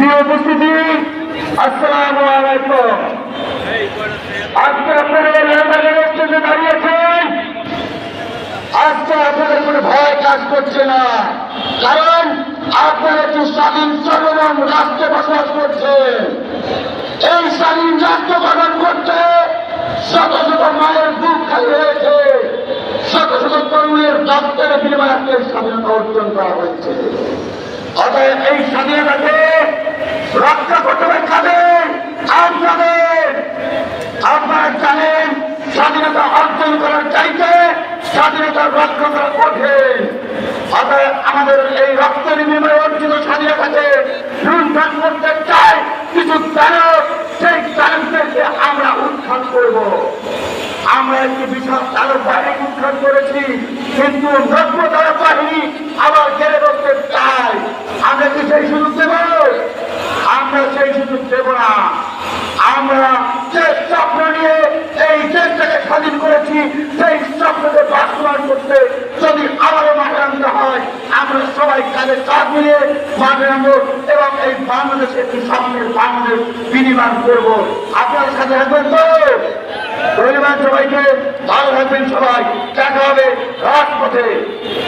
প্রিয় উপস্থিতি, আসসালামু আজকে আপনারা রান্নাঘরের স্টেজে দাঁড়িয়েছেন আজকে আপনাদের কোনো ভয় কাজ করছে না। কারণ আপনারা একটি স্বাধীন চলমান রাষ্ট্রে বসবাস করছেন। এই স্বাধীন রাষ্ট্র গঠন করতে শত শত মায়ের বুক খালি হয়েছে শত শত তরুণের রক্তের বিনিময়ে আজকে স্বাধীনতা অর্জন করা হয়েছে। অতএব এই স্বাধীনতাকে রক্ষা করতে কাদের আপনাদের আপনারা জানেন, স্বাধীনতা অর্জন করার চাইতে স্বাধীনতা রক্ষা করা কঠিন। অতএব আমাদের এই রক্তের বিনিময়ে অর্জিত স্বাধীনতাকে লুণ্ঠন করতে চাই। কিছু চালক সেই চালকদেরকে আমরা উৎখাত করব। আমরা একটি বিশাল চালক বাহিনী উৎখাত করেছি, কিন্তু নব্য চালক বাহিনী আবার ঘেরে বসতে চাই আমরা কি সেই সুযোগ দেব? আমরা সেই সুযোগ দেব না। আমরা যে স্বপ্ন নিয়ে এই দেশটাকে স্বাধীন করেছি, সেই স্বপ্নকে বাস্তবায়ন করতে যদি আবারও মাঠে হয়, আমরা সবাই কাজে কাজ মিলিয়ে মাঠে আনব এবং এই বাংলাদেশে একটি স্বপ্নের বাংলাদেশ বিনিময় করব। আপনার সাথে থাকবেন তো? ধন্যবাদ সবাইকে। ভালো থাকবেন সবাই। দেখা হবে রাজপথে।